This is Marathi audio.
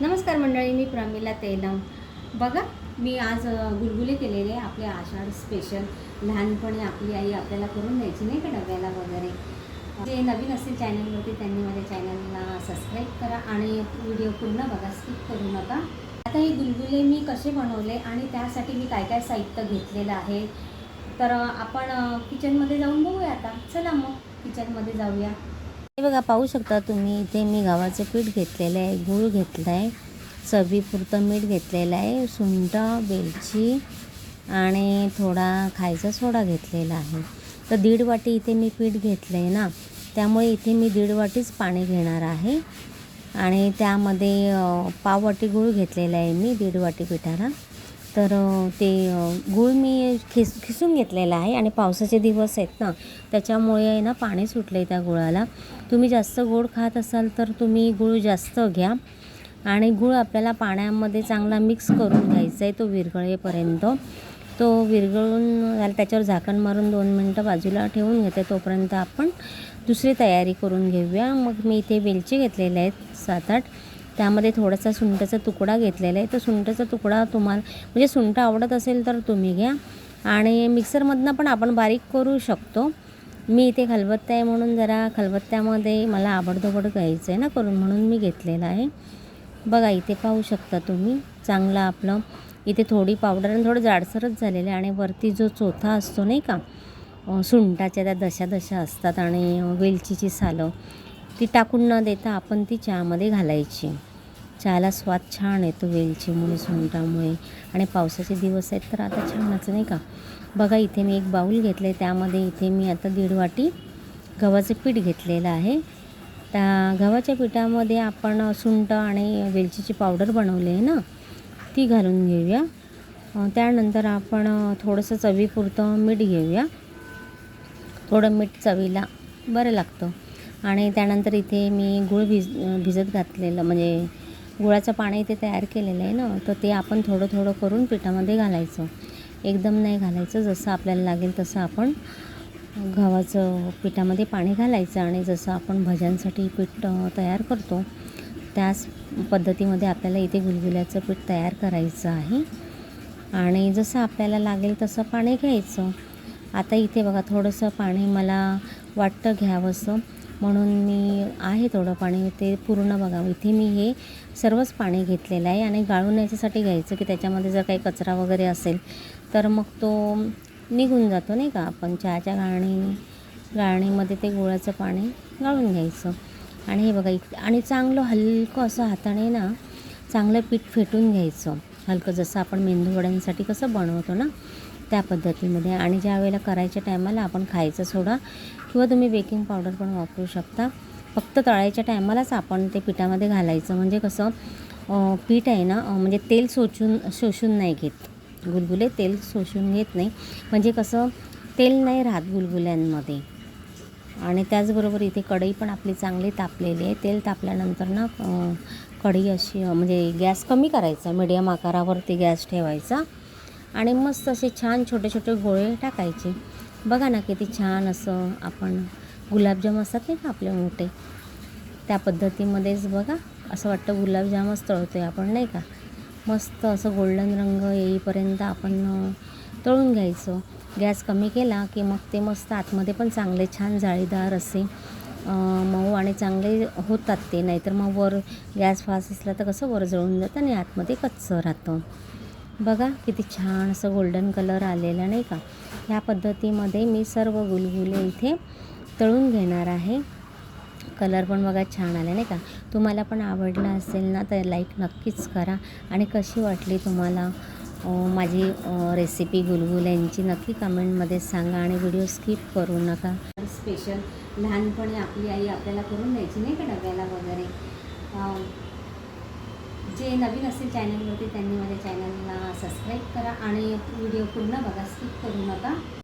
नमस्कार मंडळी मी प्रमिला तेलम. बघा मी आज गुलगुले केलेले आपले आषाढ स्पेशल लहानपणी आपली आई आपल्याला करून द्यायची नाही का डब्याला वगैरे? जे नवीन असतील चॅनलवरती त्यांनी माझ्या चॅनलला सबस्क्राईब करा आणि व्हिडिओ पूर्ण बघा स्किप करू नका. आता हे गुलगुले मी कसे बनवले आणि त्यासाठी मी काय काय साहित्य घेतलेलं आहे? तर आपण किचनमध्ये जाऊन बघूया आता. चला मग किचनमध्ये जाऊया. हे बघा पाहू शकता तुम्ही इथे मी गव्हाचं पीठ घेतलेलं आहे गूळ घेतला आहे चवीपुरतं मीठ घेतलेलं आहे सुंट वेलची आणि थोडा खायचा सोडा घेतलेला आहे. तर दीड वाटी इथे मी पीठ घेतलं आहे ना त्यामुळे इथे मी दीड वाटीच पाणी घेणार आहे. आणि त्यामध्ये पाव वाटी गूळ घेतलेला आहे मी दीड वाटी पिठाला. तर ते गूळ मी खिस खिसून घेतलेला आहे आणि पावसाचे दिवस आहेत ना त्याच्यामुळे आहे ना पाणी सुटलं आहे त्या गुळाला. तुम्ही जास्त गोड खात असाल तर तुम्ही गूळ जास्त घ्या आणि गूळ आपल्याला पाण्यामध्ये चांगला मिक्स करून घ्यायचा आहे तो विरघळेपर्यंत. तो विरघळून त्याच्यावर झाकण मारून दोन मिनटं बाजूला ठेवून घेते तोपर्यंत आपण दुसरी तयारी करून घेऊया. मग मी इथे वेलची घेतलेले आहेत सात आठ त्यामध्ये थोडासा सुंठाचा तुकडा घेतलेला आहे. तर सुंठाचा तुकडा तुम्हाला म्हणजे सुंठ आवडत असेल तर तुम्ही घ्या. आणि मिक्सरमधनं पण आपण बारीक करू शकतो. मी इथे खलबत्ता आहे म्हणून जरा खलबत्त्यामध्ये मला आबडधोबड घ्यायचं आहे ना करून म्हणून मी घेतलेलं आहे. बघा इथे पाहू शकता तुम्ही. चांगलं आपलं इथे थोडी पावडर आणि थोडं जाडसरच झालेलं आहे. आणि वरती जो चोथा असतो नाही का सुंठाच्या त्या दशा दशा असतात आणि वेलचीची सालं. ती टाकून न देता आपण ती चहामध्ये घालायची. चहाला स्वाद छान येतो वेलचीमुळे सुंठामुळे आणि पावसाचे दिवस आहेत तर आता छानच नाही का? बघा इथे मी एक बाऊल घेतलं आहे त्यामध्ये इथे मी आता दीड वाटी गव्हाचं पीठ घेतलेलं आहे. त्या गव्हाच्या पिठामध्ये आपण सुंठ आणि वेलचीची पावडर बनवली आहे ना ती घालून घेऊया. त्यानंतर आपण थोडंसं चवीपुरतं मीठ घेऊया. थोडं मीठ चवीला बरं लागतं. आणि त्यानंतर इथे मी गूळ भिज भिजत घातलेलं म्हणजे गुळाचं पाणी इथे तयार केलेलं आहे ना तर ते आपण थोडं थोडं करून पिठामध्ये घालायचं. एकदम नाही घालायचं जसं आपल्याला लागेल तसं आपण गव्हाचं पिठामध्ये पाणी घालायचं आणि जसं आपण भज्यांसाठी पीठ तयार करतो त्याच पद्धतीमध्ये आपल्याला इथे गुलगुल्याचं पीठ तयार करायचं आहे. आणि जसं आपल्याला लागेल तसं पाणी घ्यायचं. आता इथे बघा थोडंसं पाणी मला वाटतं घ्यावंसं. म्हणून मी आहे थोडं पाणी ते पूर्ण बघा. इथे मी हे सर्वच पाणी घेतलेलं आहे आणि गाळून याच्यासाठी घ्यायचं की त्याच्यामध्ये जर काही कचरा वगैरे असेल तर मग तो निघून जातो नाही का. आपण चहाच्या गाळणी गाळणीमध्ये ते गुळाचं पाणी गाळून घ्यायचं. आणि हे बघा इक आणि चांगलं हलकं असं हाताने ना चांगलं पीठ फेटून घ्यायचं. हलकं जसं आपण मेंदूवड्यांसाठी कसं बनवतो ना त्या पद्धतीमध्ये आणि ज्या वेळेला करायच्या टायमाला आपण खायचा सोडा किंवा तुम्ही बेकिंग पावडर पण वापरू शकता. फक्त तळायच्या टायमालाच आपण ते पिठामध्ये घालायचं. म्हणजे कसं पीठ आहे ना म्हणजे तेल सोचून शोषून नाही घेत. गुलगुले तेल शोषून घेत नाही. म्हणजे कसं तेल नाही राहत गुलगुल्यांमध्ये. आणि त्याचबरोबर इथे कढई पण आपली चांगली तापलेली आहे. तेल तापल्यानंतर ना कढई अशी म्हणजे गॅस कमी करायचा. मीडियम आकारावरती गॅस ठेवायचा. आणि मस्त असे छान छोटे छोटे गोळे टाकायचे. बघा ना किती छान असं आपण गुलाबजाम असतात नाही का आपले मोठे? त्या पद्धतीमध्येच बघा. असं वाटतं गुलाबजामच तळतो आहे आपण नाही का? मस्त असं गोल्डन रंग येईपर्यंत आपण तळून घ्यायचं. गॅस कमी केला की मग ते मस्त आतमध्ये पण चांगले छान जाळीदार असे मऊ आणि चांगले होतात ते. नाहीतर मग वर गॅस फास्ट असला तर कसं वर जळून जातं आणि आतमध्ये कच्चं राहतं. बघा किती छान असं गोल्डन कलर आलेला नाही का? ह्या पद्धतीमध्ये मी सर्व गुलगुले इथे तळून घेणार आहे. कलर पण बघा छान आला नाही का? तुम्हाला पण आवडला असेल ना तर लाईक नक्कीच करा. आणि कशी वाटली तुम्हाला माझी रेसिपी गुलगुल्यांची नक्की कमेंटमध्ये सांगा आणि व्हिडिओ स्किप करू नका. स्पेशल लहानपणी आपली आई आपल्याला करून द्यायची नाही का डब्याला वगैरे? जे नवीन असतील चॅनलवरती त्यांनी माझ्या चॅनलला सबस्क्राईब करा आणि व्हिडिओ पूर्ण बघा. स्किप करू नका.